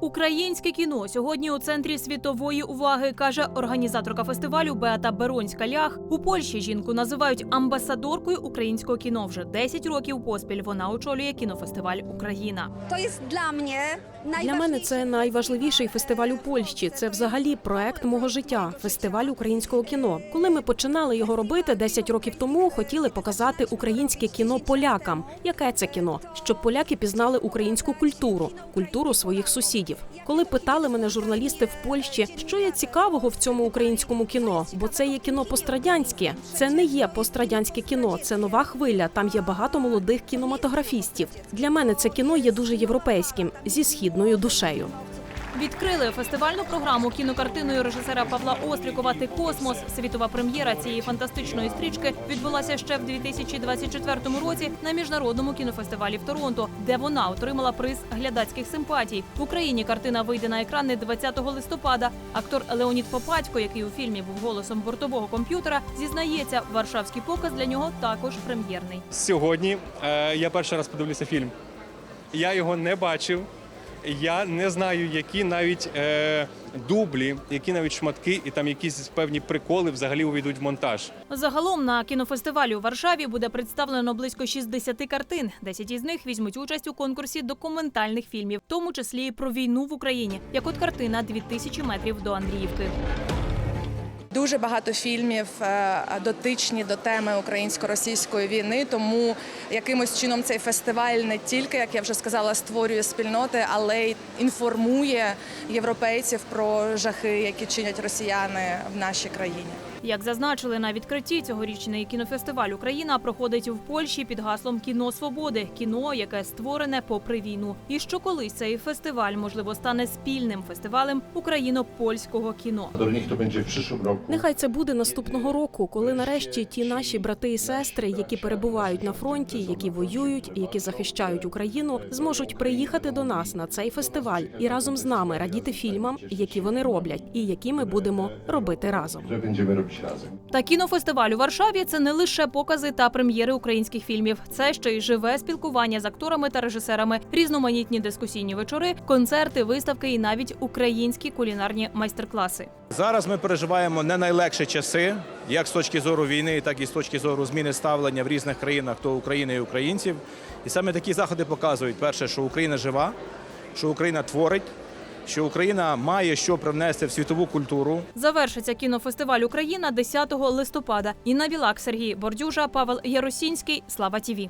Українське кіно сьогодні у центрі світової уваги, каже організаторка фестивалю Беата Беронська Лях. У Польщі жінку називають амбасадоркою українського кіно. Вже 10 років поспіль вона очолює кінофестиваль Україна. Для мене це найважливіший фестиваль у Польщі. Це взагалі проект мого життя фестиваль українського кіно. Коли ми починали його робити 10 років тому, хотіли показати українське кіно полякам. Яке це кіно? Щоб поляки пізнали українську культуру, культуру своїх сусідів. Коли питали мене журналісти в Польщі, що є цікавого в цьому українському кіно, бо це є кіно пострадянське. Це не є пострадянське кіно, це нова хвиля. Там є багато молодих кінематографістів. Для мене це кіно є дуже європейським зі східною душею. Відкрили фестивальну програму кінокартиною режисера Павла Острікова «Ти космос. Світова прем'єра цієї фантастичної стрічки відбулася ще в 2024 році на міжнародному кінофестивалі в Торонто, де вона отримала приз глядацьких симпатій. В Україні картина вийде на екрани 20 листопада. Актор Леонід Попадько, який у фільмі був голосом бортового комп'ютера, зізнається, варшавський показ для нього також прем'єрний. Сьогодні е, я перший раз подивлюся фільм. Я його не бачив. Я не знаю, які навіть е, дублі, які навіть шматки, і там якісь певні приколи взагалі увійдуть в монтаж. Загалом на кінофестивалі у Варшаві буде представлено близько 60 картин. 10 із них візьмуть участь у конкурсі документальних фільмів, в тому числі про війну в Україні, як от картина «2000 метрів до Андріївки. Дуже багато фільмів е, дотичні до теми українсько-російської війни. Тому якимось чином цей фестиваль не тільки, як я вже сказала, створює спільноти, але й інформує європейців про жахи, які чинять росіяни в нашій країні. Як зазначили на відкритті, цьогорічний кінофестиваль Україна проходить в Польщі під гаслом Кіно свободи, кіно, яке створене попри війну. І що колись цей фестиваль можливо стане спільним фестивалем україно-польського кіно. Нехай це буде наступного року, коли нарешті ті наші брати і сестри, які перебувають на фронті, які воюють, які захищають Україну, зможуть приїхати до нас на цей фестиваль і разом з нами радіти фільмам, які вони роблять, і які ми будемо робити разом. Та кінофестиваль у Варшаві це не лише покази та прем'єри українських фільмів. Це ще й живе спілкування з акторами та режисерами, різноманітні дискусійні вечори, концерти, виставки і навіть українські кулінарні майстер-класи. Зараз ми переживаємо не найлегші часи, як з точки зору війни, так і з точки зору зміни ставлення в різних країнах до України і українців. І саме такі заходи показують перше, що Україна жива, що Україна творить, що Україна має що привнести в світову культуру. Завершиться кінофестиваль Україна 10 листопада. Інна Білак, Сергій Бордюжа, Павел Яросінський. Слава Тіві.